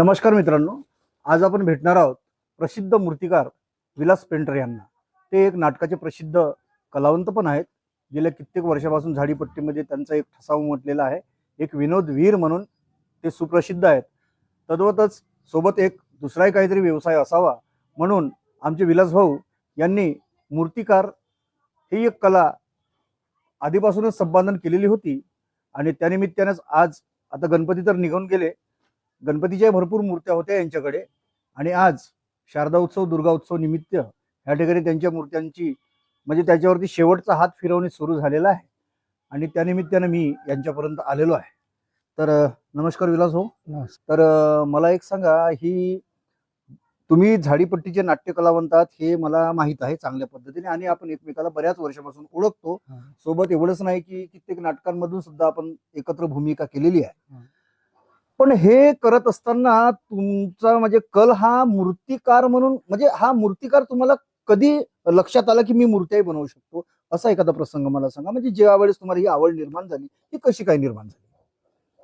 नमस्कार मित्रांनो आज आपण भेटणार आहोत प्रसिद्ध मूर्तिकार विलास पेंटर यांना. ते एक नाटकाचे प्रसिद्ध कलावंत पण आहेत. गेल्या कित्येक वर्षापासून झाडीपट्टीमध्ये त्यांचा एक ठसा उमटलेला आहे. एक विनोद वीर म्हणून ते सुप्रसिद्ध आहेत. तद्वतच सोबत एक दुसराही काहीतरी व्यवसाय असावा म्हणून आमचे विलास भाऊ यांनी मूर्तिकार ही एक कला आधीपासूनच संपादन केलेली होती आणि त्यानिमित्तानेच आज आता गणपती तर निघून गेले. गणपतीच्या भरपूर मूर्त्या होत्या यांच्याकडे. आणि आज शारदा उत्सव दुर्गा उत्सव निमित्त या ठिकाणी त्यांच्या मूर्त्यांची म्हणजे त्याच्यावरती शेवटचा हात फिरवणे सुरू झालेला आहे. आणि त्यानिमित्तानं मी यांच्यापर्यंत आलेलो आहे. तर नमस्कार विलास भाऊ. तर मला एक सांगा ही तुम्ही झाडीपट्टीचे नाट्य कलावंत आहात हे मला माहीत आहे चांगल्या पद्धतीने आणि आपण एकमेकाला बऱ्याच वर्षापासून ओळखतो. हा. सोबत एवढंच नाही की कित्येक नाटकांमधून सुद्धा आपण एकत्र भूमिका केलेली आहे. हा. पण हे करत असताना तुमचा म्हणजे कल हा मूर्तिकार म्हणून म्हणजे हा मूर्तिकार तुम्हाला कधी लक्षात आला की मी मूर्त्याही बनवू शकतो? असा एखादा प्रसंग मला सांगा. म्हणजे ज्या वेळेस तुम्हाला ही आवड निर्माण झाली ही कशी काय निर्माण झाली?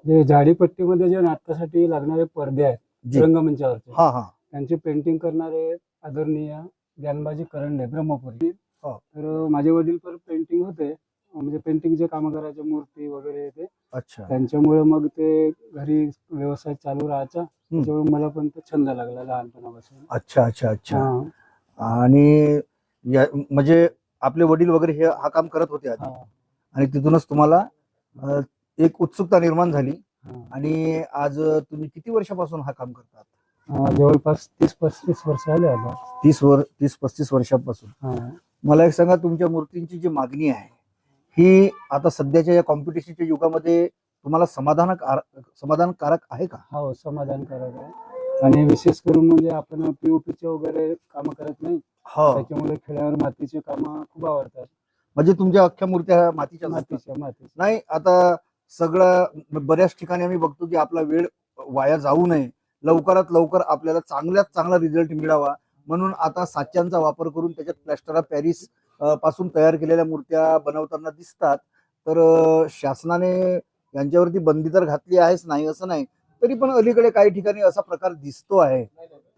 जे झाडीपट्टीमध्ये जे नाटकासाठी लागणारे पडदे आहेत. रंगमंचावरचे हा हा. त्यांची पेंटिंग करणारे आदरणीय ज्ञानबाजी करंडे ब्रह्मपुरी. हो. तर माझे वडील पण पेंटिंग होते. म्हणजे पेंटिंगचे कामं करायचे मूर्ती वगैरे ते अच्छा. त्यांच्यामुळे मग ते घरी व्यवसाय चालू राहायचा. त्याच्यामुळे मला पण तो छंद लागला लहानपणापासून. अच्छा अच्छा अच्छा. हा, आणि या म्हणजे आपले वडील वगैरे हे हा काम करत होते आधी. हा, आणि तिथूनच तुम्हाला अ, एक उत्सुकता निर्माण झाली. हा. आणि आज तुम्ही किती वर्षापासून हा काम करतात? हा, जवळपास तीस पस्तीस वर्ष आले आता. तीस वर तीस पस्तीस वर्षापासून. हा. मला एक सांगा तुमच्या मूर्तींची जी मागणी आहे ही आता सध्याच्या या कॉम्पिटिशनच्या युगामध्ये तुम्हाला समाधानक समाधानकारक आहे का? हो समाधानकारक आहे. आणि विशेष करून म्हणजे आपण पीओपीचे वगैरे कामं करत नाही. हो. त्याच्यामुळे खेळावर मातीचे कामं खूप आवडतात. म्हणजे तुमच्या अख्ख्या मूर्त्या मातीच्या. मातीच्या मातीच्या. नाही आता सगळं बऱ्याच ठिकाणी आम्ही बघतो की आपला वेळ वाया जाऊ नये. लवकरात लवकर आपल्याला चांगल्यात चांगला रिझल्ट मिळावा. म्हणून आता साच्यांचा वापर करून त्याच्यात प्लॅस्टर ऑफ पॅरिस पासून तयार केलेल्या मूर्त्या बनवताना दिसतात. तर शासनाने यांच्यावरती बंदी तर घातली आहेच नाही असं नाही. तरी पण अलीकडे काही ठिकाणी असा प्रकार दिसतो आहे.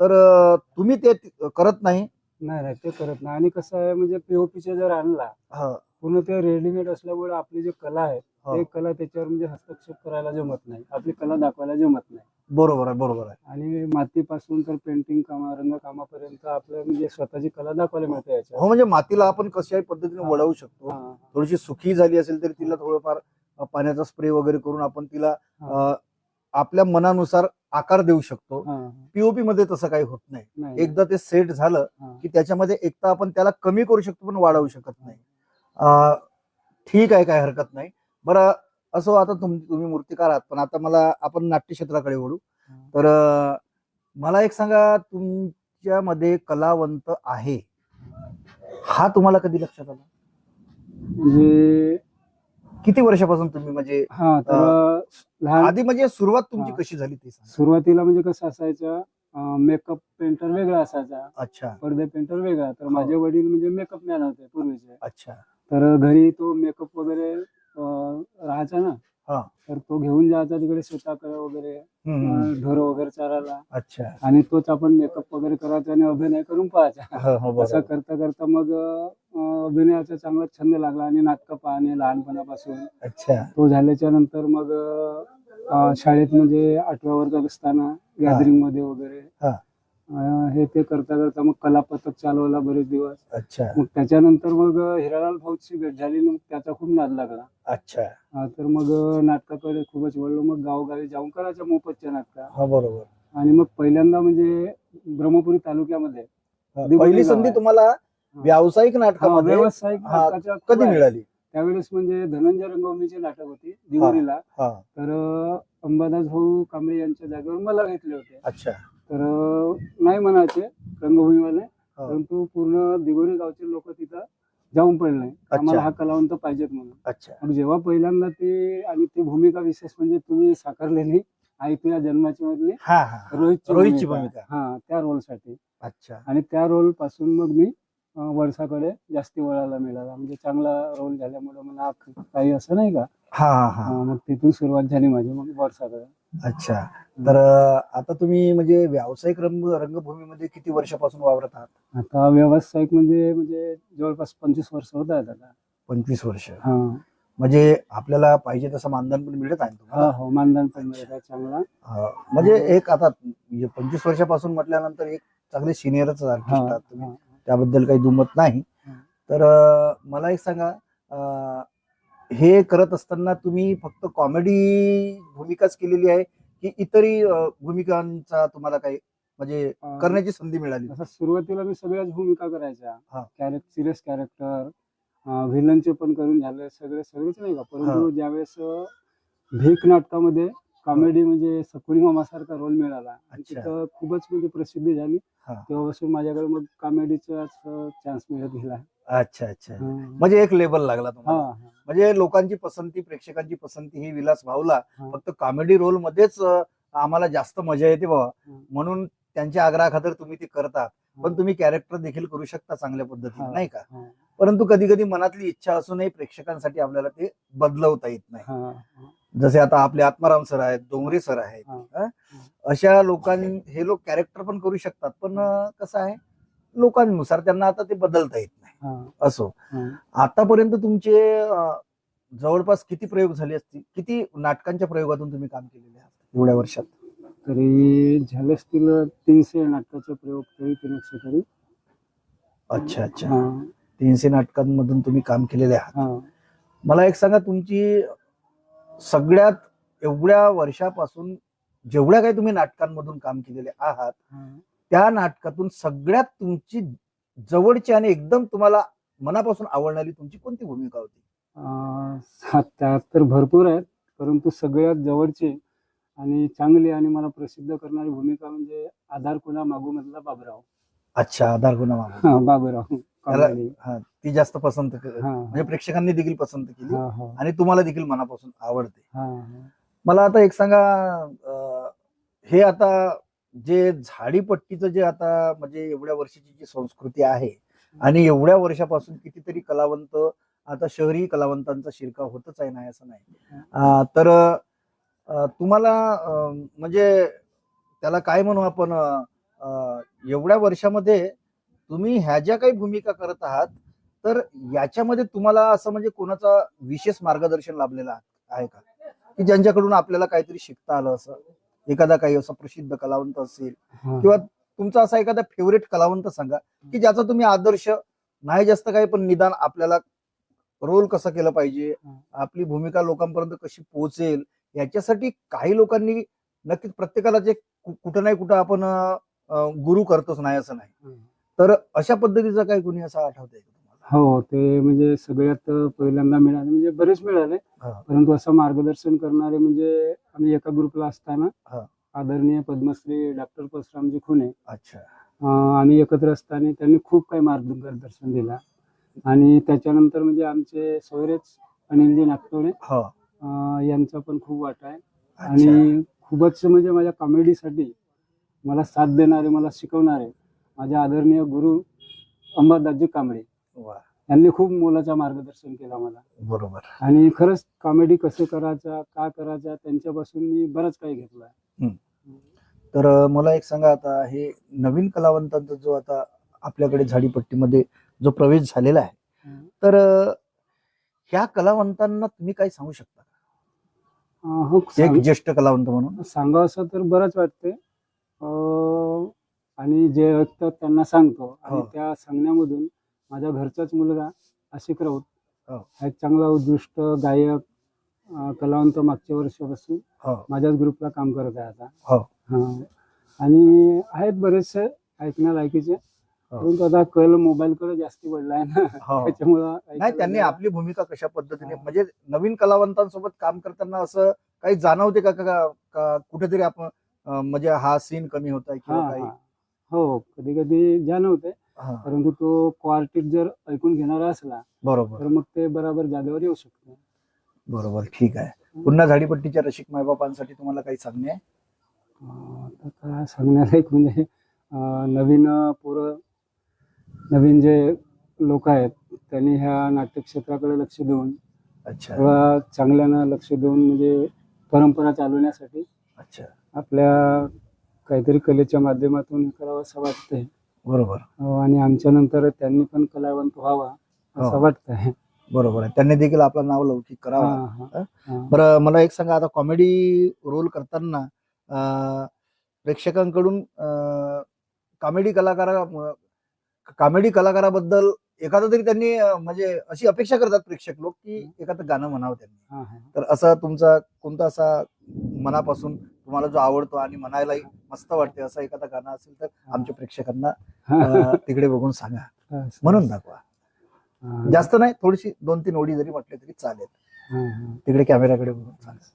तर तुम्ही ते करत नाही? नाही नाही ते करत नाही. आणि कसं आहे म्हणजे पीओपीचे जर आणला हा, पूर्ण ते रेडीमेड असल्यामुळे आपली जी कला आहे हा. ते कला त्याच्यावर म्हणजे हस्तक्षेप करायला जमत नाही. आपली कला दाखवायला जमत नाही. बरोबर आहे बरोबर आहे. आणि मातीपासून तर पेंटिंग कामा रंगकामापर्यंत आपलं म्हणजे स्वतःची कला दाखवायला मिळते याच्यात. हो म्हणजे मातीला आपण कशाही पद्धतीने हा. वळवू शकतो. हा, थोडीशी सुखी झाली असेल तरी तिला थोडंफार अ, पाण्याचा स्प्रे वगैरे करून आपण तिला हा, अ, आपल्या मनानुसार आकार देऊ शकतो. हा, पीओपी मध्ये तसं काही होत नाही. नाही एकदा ते सेट झालं हा. की त्याच्यामध्ये एकदा आपण त्याला कमी करू शकतो पण वाढवू शकत नाही. अ, ठीक आहे काय हरकत नाही. बरं असो आता तुम तुम्ही मूर्तिकार आहात पण आता मला आपण नाट्य क्षेत्राकडे वळू. तर मला एक सांगा तुमच्यामध्ये कलावंत आहे. हा तुम्हाला कधी लक्षात आला? म्हणजे किती वर्षापासून तुम्ही म्हणजे हा तर लहान आधी म्हणजे सुरुवात तुमची हा. कशी झाली ते सांगा. सुरुवातीला म्हणजे कसं असायचं मेकअप पेंटर वेगळा असायचा. अच्छा. पडदे पेंटर वेगळा तर हो. माझे वडील म्हणजे मेकअप मॅन होते पूर्वीचे. अच्छा. तर घरी तो मेकअप वगैरे राहायचा ना हा. तर तो घेऊन जायचा तिकडे शेताकडे वगैरे हम्म. ढोर वगैरे चारायला अच्छा आणि तोच आपण मेकअप वगैरे करायचा आणि अभिनय करून पाहायचा हो, हो, असं बरोबर. करता करता मग अं, अभिनयाचा चांगला छंद लागला आणि नाटकं पाहणे लहानपणापासून अच्छा तो झाल्याच्यानंतर मग अं, शाळेत म्हणजे आठव्या वर्गात असताना गॅदरिंगमध्ये वगैरे हा. अं, हे ते करता करता मग कला पथक चालवला बरेच दिवस. अच्छा. मग त्याच्यानंतर मग हिरालाल भाऊची भेट झाली आणि मग त्याचा खूप नाद लागला. अच्छा. हा, तर मग नाटकाकडे खूपच वळलो. मग गावोगावी जाऊन करायच्या मोफतच्या नाटका हा बरोबर. आणि मग पहिल्यांदा म्हणजे ब्रह्मपुरी तालुक्यामध्ये हा, पहिली गाव संधी आहे. तुम्हाला व्यावसायिक हा, नाटकामध्ये व्यावसायिक हा, नाटकाच्या कधी आहे. मिळाली? त्यावेळेस म्हणजे धनंजय रंगभूमीचे नाटक होती दिवाळीला. हा तर अंबादास भाऊ कांबळे यांच्या जागेवर मला घेतले होते. अच्छा. तर नाही म्हणायचे रंगभूमीवाले हा. परंतु पूर्ण दिगोरी गावचे लोक तिथं जाऊन पडले. आम्हाला हा कलावंत पाहिजेत म्हणून. अच्छा. मग जेव्हा पहिल्यांदा ते आणि ती भूमिका विशेष म्हणजे तुम्ही साकारलेली आई तुझ्या जन्माची मधली रोहितची रोहितची भूमिका. हा त्या रोलसाठी. अच्छा. आणि त्या रोलपासून मग मी वळसाकडे जास्ती वळायला मिळाला. म्हणजे चांगला रोल झाल्यामुळे मला काही असं नाही का? हा हा हा. मग तिथून सुरुवात झाली माझी मग वळसाकडे अच्छा. तर आता तुम्ही म्हणजे व्यावसायिक रंग रंगभूमीमध्ये किती वर्षापासून वावरत आहात? आता व्यावसायिक म्हणजे म्हणजे जवळपास पंचवीस वर्ष होत आहेत आता. पंचवीस वर्ष. हा. म्हणजे आपल्याला पाहिजे तसं मानधन पण मिळत आहे हा तुम्हाला मानधन पण मिळत आहे चांगला. म्हणजे एक आता म्हणजे पंचवीस वर्षापासून म्हटल्यानंतर एक चांगले सिनियरच आर्टिस्ट आहात तुम्ही. त्याबद्दल काही दुमत नाही. तर मला एक सांगा हे करत असताना तुम्ही फक्त कॉमेडी भूमिकाच केलेली आहे की इतरही भूमिकांचा तुम्हाला काही म्हणजे करण्याची संधी मिळाली? असं सुरुवातीला मी सगळ्याच भूमिका करायच्या हा. कॅरेक्ट सिरियस कॅरेक्टर व्हिलनचे पण करून झाले सगळे सगळेच नाही का? परंतु ज्यावेळेस भीक नाटकामध्ये कॉमेडी म्हणजे सकुरी मामासारखा रोल मिळाला आणि अच्छा. तिथं खूपच म्हणजे प्रसिद्धी झाली हा. तेव्हापासून माझ्याकडे मग कॉमेडीचाच चान्स मिळत गेला अच्छा अच्छा हा. म्हणजे एक लेबल लागला तुम्हाला हा. म्हणजे लोकांची पसंती प्रेक्षकांची पसंती ही विलास भावला हा. फक्त कॉमेडी रोल मध्येच अं, आम्हाला जास्त मजा येते बाबा. म्हणून त्यांच्या आग्रहाखातर तुम्ही ते करता पण तुम्ही कॅरेक्टर देखील करू शकता चांगल्या पद्धतीने हा. नाही का हा, परंतु कधी कधी मनातली इच्छा असूनही प्रेक्षकांसाठी आपल्याला ते बदलवता येत नाही हा, हा. जसे आता आपले आत्माराम सर आहेत डोंगरे सर आहेत? अशा लोकां हे लोक कॅरेक्टर पण करू शकतात पण कसं आहे लोकांनुसार त्यांना आता ते बदलता येत नाही. असो. आतापर्यंत तुमचे जवळपास किती प्रयोग झाले असतील? किती नाटकांच्या प्रयोगातून तुम्ही काम केलेले आहात एवढ्या वर्षात? तरी झाले असतील तीनशे नाटकाचे प्रयोग तरी तीनशे तरी. अच्छा अच्छा. तीनशे नाटकांमधून तुम्ही काम केलेले आहात. मला एक सांगा तुमची सगळ्यात एवढ्या वर्षापासून जेवढ्या काही तुम्ही नाटकांमधून काम केलेले आहात. त्या नाटकातून सगळ्यात तुमची जवळची आणि एकदम तुम्हाला मनापासून आवडणारी तुमची कोणती भूमिका होती त्यात तर भरपूर आहेत परंतु सगळ्यात जवळची आणि चांगली आणि मला प्रसिद्ध करणारी भूमिका म्हणजे आधार कुणा मागू मधला बाबराव अच्छा आधार मागून. हा, बाबूराव त्याला-. हा, ती जास्त पसंत क- हा, म्हणजे प्रेक्षकांनी देखील पसंत केली हा, हा, आणि तुम्हाला देखील मनापासून आवडते. हा, हा. मला आता एक सांगा अं, हे आता जे झाडीपट्टीचं जे आता म्हणजे एवढ्या वर्षाची जी संस्कृती आहे आणि एवढ्या वर्षापासून कितीतरी कलावंत आता शहरी कलावंतांचा शिरकाव होतच आहे नाही असं नाही. अं, तर अं, तुम्हाला अं, म्हणजे त्याला काय म्हणू आपण अं, एवढ्या वर्षामध्ये तुम्ही ह्या ज्या काही भूमिका करत आहात तर याच्यामध्ये तुम्हाला असं म्हणजे कोणाचा विशेष मार्गदर्शन लाभलेलं आहे का की ज्यांच्याकडून आपल्याला काहीतरी शिकता आलं असं एखादा काही असं प्रसिद्ध कलावंत असेल. किंवा तुमचा असा एखादा फेवरेट कलावंत सांगा की ज्याचा तुम्ही आदर्श नाही जास्त काही पण निदान आपल्याला रोल कसं केलं पाहिजे. आपली भूमिका लोकांपर्यंत कशी पोहोचेल याच्यासाठी काही लोकांनी नक्कीच प्रत्येकाला जे कुठं नाही कुठं आपण गुरु करतोच नाही असं नाही. तर अशा पद्धतीचा काही कुणी असं आठवतंय हो ते म्हणजे सगळ्यात पहिल्यांदा मिळाले म्हणजे बरेच मिळाले. परंतु असं मार्गदर्शन करणारे म्हणजे आम्ही एका ग्रुपला असताना. आदरणीय पद्मश्री डॉक्टर परशुरामजी खुने अच्छा आम्ही एकत्र असताना त्यांनी खूप काही मार्गदर्शन दिला आणि त्याच्यानंतर म्हणजे आमचे सोयरेच अनिलजी नागतोडे हो यांचा पण खूप वाटा आहे. आणि खूपच म्हणजे माझ्या कॉमेडीसाठी मला साथ देणारे मला शिकवणारे माझे आदरणीय गुरु अंबादासजी कांबळे. वा. यांनी खूप मोलाचं मार्गदर्शन केलं मला. बरोबर. आणि खरंच कॉमेडी कसं करायचा का करायचा त्यांच्यापासून मी बरंच काही घेतलं तर मला एक सांगा आता हे नवीन कलावंतांचा जो आता आपल्याकडे झाडीपट्टीमध्ये जो प्रवेश झालेला आहे तर ह्या कलावंतांना तुम्ही काय सांगू शकता हो एक सांग- ज्येष्ठ कलावंत म्हणून. सांगावं असं तर बरंच वाटते आणि जे ऐकतात त्यांना सांगतो आणि हो. त्या सांगण्यामधून माझ्या घरचाच मुलगा आशिक राऊत हो. हा एक चांगला उत्कृष्ट गायक अं, कलावंत मागच्या वर्षापासून हो माझ्याच ग्रुपला काम करत आहे आता हो. हा आणि आहेत बरेचसे ऐकण्यालायकीचे. परंतु आता कल मोबाईलकडे जास्ती पडलाय ना हो त्याच्यामुळं नाही ऐकायला त्यांनी आपली भूमिका कशा पद्धतीने हा. म्हणजे नवीन कलावंतांसोबत काम करताना असं काही जाणवते का का का कुठेतरी आपण अं, म्हणजे हा सीन कमी होत आहे हा किंवा काही हा हो कधी कधी जाणवते हा, परंतु तो क्वार्टिट जर ऐकून घेणारा असला बरोबर. तर मग ते बराबर जागेवर येऊ शकतो बरोबर. ठीक आहे. पुन्हा झाडीपट्टीच्या रसिक मायबापांसाठी तुम्हाला काही सांगणे? आहे अं, आता काय सांगण्यालायक म्हणजे अं, नवीन पोरं नवीन जे लोक आहेत त्यांनी ह्या नाट्यक्षेत्राकडे लक्ष देऊन अच्छा. थोडा चांगल्यानं लक्ष देऊन म्हणजे परंपरा चालवण्यासाठी अच्छा. आपल्या काहीतरी कलेच्या माध्यमातून हे करावं असं वाटतंय. बरोबर. अं, आणि आमच्या नंतर त्यांनी पण कलावंत व्हावा असं हो. वाटतंय. बरोबर आहे. त्यांनी देखील आपलं नाव लौकिक करावं. हा, हा, हा. बरं मला एक सांगा आता कॉमेडी रोल करताना अं, प्रेक्षकांकडून कॉमेडी कलाकारा कॉमेडी कलाकाराबद्दल एखादं तरी त्यांनी अं, म्हणजे अशी अपेक्षा करतात प्रेक्षक लोक की एखादं गाणं म्हणावं त्यांनी. हा, हा. तर असा तुमचा कोणता असा मनापासून तुम्हाला जो आवडतो आणि म्हणायलाही मस्त वाटते असा एखादा गाणं असेल तर आमच्या प्रेक्षकांना अं, तिकडे बघून सांगा. म्हणून दाखवा. जास्त नाही थोडीशी दोन तीन ओळी जरी म्हटले तरी चालेल. तिकडे कॅमेराकडे बघून सांगा.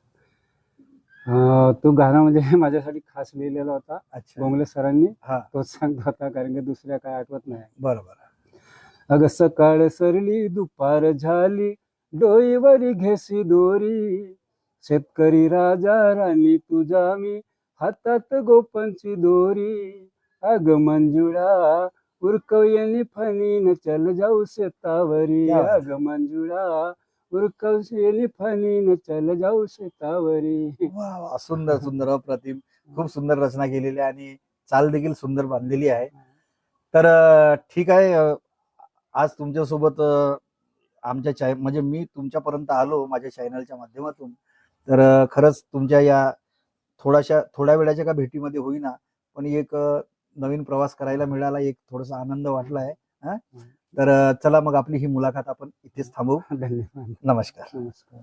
तो गाणं म्हणजे माझ्यासाठी खास लिहिलेला होता. अच्छा. बोंगले सरांनी. हा. तोच सांगत होता कारण की दुसऱ्या काय आठवत नाही. बरोबर. अग सकाळ सरली दुपार झाली डोईवरी घेसी दोरी. शेतकरी राजा राणी तुझा मी हातात गोपांची दोरी. अग मंजुळा उरकवयनी फणीन चल जाऊ शेतावरी. अग मंजुळा उरकवयनी फणीन चल जाऊ शेतावरी. वा सुंदर सुंदर अप्रतिम खूप सुंदर रचना केलेली आहे आणि चाल देखील सुंदर बांधलेली आहे. तर ठीक आहे आज तुमच्यासोबत आमच्या चाय म्हणजे मी तुमच्यापर्यंत आलो माझ्या चॅनलच्या माध्यमातून. तर खरंच तुमच्या या थोड्याशा थोड्या वेळाच्या का भेटीमध्ये होईना पण एक नवीन प्रवास करायला मिळाला एक थोडासा आनंद वाटला आहे हा? तर चला मग आपली ही मुलाखत आपण इथेच थांबवू. धन्यवाद. नमस्कार. नमस्कार.